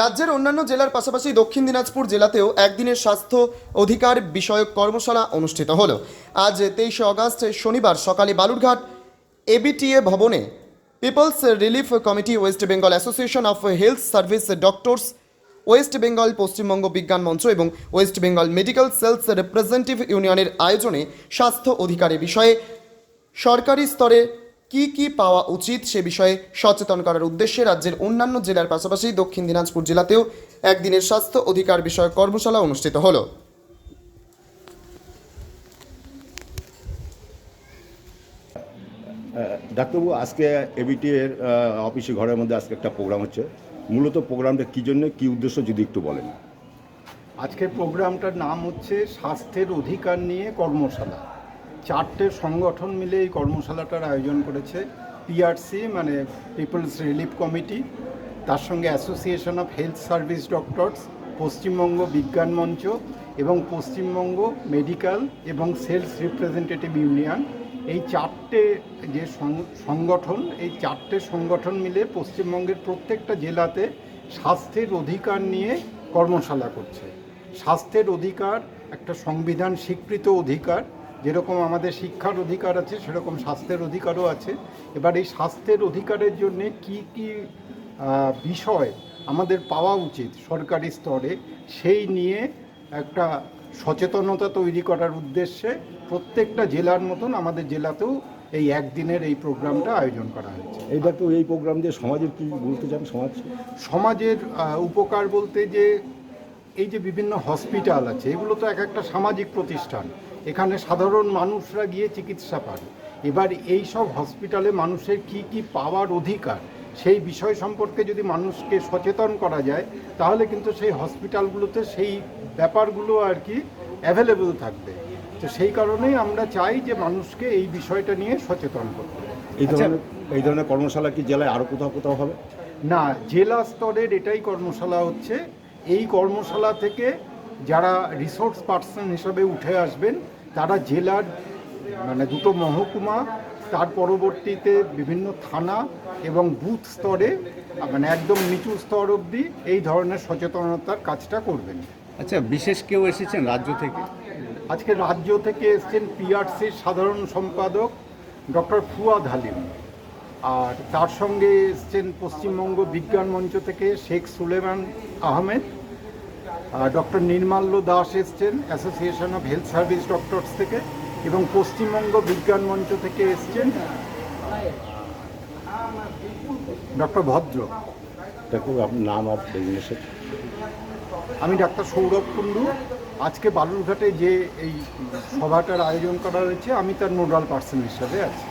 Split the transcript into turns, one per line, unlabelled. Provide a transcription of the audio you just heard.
রাজ্যের অন্যান্য জেলার পাশাপাশি দক্ষিণ দিনাজপুর জেলাতেও একদিনের স্বাস্থ্য অধিকার বিষয়ক কর্মশালা অনুষ্ঠিত হল। আজ তেইশে অগস্ট শনিবার সকালে বালুরঘাট এবিটিএ ভবনে people's relief committee, west Bengal association of health service doctors, west Bengal Paschimbanga Bigyan Mancha এবং west Bengal medical sales representative ইউনিয়নের আয়োজনে স্বাস্থ্য অধিকারের বিষয়ে সরকারি স্তরে কি কি পাওয়া উচিত সে বিষয়ে সচেতন করার উদ্দেশ্যে রাজ্যের অন্যান্য জেলার পাশাপাশি দক্ষিণ দিনাজপুর জেলাতেও একদিনের স্বাস্থ্য অধিকার বিষয়ক কর্মশালা অনুষ্ঠিত হলো।
ডাক্তারবাবু আজকে এবিটি এর অফিসে ঘরের মধ্যে আজকে একটা প্রোগ্রাম হচ্ছে। মূলত প্রোগ্রামটা কী জন্য কী উদ্দেশ্য যদি একটু বলেন?
আজকের প্রোগ্রামটার নাম হচ্ছে স্বাস্থ্যের অধিকার নিয়ে কর্মশালা। চারটে সংগঠন মিলে এই কর্মশালাটার আয়োজন করেছে। পিআরসি মানে পিপলস রিলিফ কমিটি তার সঙ্গে association of health service doctors Paschimbanga Bigyan Mancha এবং পশ্চিমবঙ্গ মেডিকেল এবং সেলস রিপ্রেজেন্টেটিভ ইউনিয়ন। এই চারটে যে সংগঠন, এই চারটে সংগঠন মিলে পশ্চিমবঙ্গের প্রত্যেকটা জেলাতে স্বাস্থ্যের অধিকার নিয়ে কর্মশালা করছে। স্বাস্থ্যের অধিকার, একটা সংবিধান স্বীকৃত অধিকার যেরকম আমাদের শিক্ষার অধিকার আছে সেরকম স্বাস্থ্যের অধিকারও আছে। এবার এই স্বাস্থ্যের অধিকারের জন্য কি কি বিষয় আমাদের পাওয়া উচিত সরকারি স্তরে সেই নিয়ে একটা সচেতনতা তৈরি করার উদ্দেশ্যে প্রত্যেকটা জেলার মতন আমাদের জেলাতেও এই একদিনের এই প্রোগ্রামটা আয়োজন করা হয়েছে।
এই ডাক্তার এই প্রোগ্রাম দিয়ে সমাজের কি বলতে চান? সমাজ?
সমাজের উপকার বলতে যে এই যে বিভিন্ন হসপিটাল আছে এগুলো তো এক একটা সামাজিক প্রতিষ্ঠান। এখানে সাধারণ মানুষরা গিয়ে চিকিৎসা পান। এবার এই সব হসপিটালে মানুষের কি কি পাওয়ার অধিকার সেই বিষয় সম্পর্কে যদি মানুষকে সচেতন করা যায় তাহলে কিন্তু সেই হসপিটালগুলোতে সেই ব্যাপারগুলো আর কি অ্যাভেলেবল থাকবে। তো সেই কারণেই আমরা চাই যে মানুষকে এই বিষয়টা নিয়ে সচেতন করতে।
এই ধরনের এই ধরনের কর্মশালা কি জেলায় আরও কোথাও কোথাও হবে?
না জেলা স্তরের এটাই কর্মশালা হচ্ছে। এই কর্মশালা থেকে যারা রিসোর্স পার্সন হিসাবে উঠে আসবেন তারা জেলার মানে দুটো মহকুমা তার পরবর্তীতে বিভিন্ন থানা এবং বুথ স্তরে মানে একদম নিচু স্তর অবধি এই ধরনের সচেতনতার কাজটা করবেন।
আচ্ছা বিশেষ কেউ এসেছেন রাজ্য থেকে?
আজকে রাজ্য থেকে এসছেন পিআরসির সাধারণ সম্পাদক ডক্টর ফুয়াদ হালিম। আর তার সঙ্গে এসছেন পশ্চিমবঙ্গ বিজ্ঞান মঞ্চ থেকে শেখ সুলেমান আহমেদ। ডক্টর নির্মাল্য দাস এসছেন association of health service doctors থেকে এবং পশ্চিমবঙ্গ বিজ্ঞান মঞ্চ থেকে এসছেন ডক্টর ভদ্র।
আপনার নাম আর
আমি ডাক্তার সৌরভ কুণ্ডু। আজকে বালুরঘাটে যে এই সভাটার আয়োজন করা হয়েছে আমি তার নোডাল পার্সন হিসাবে আছি।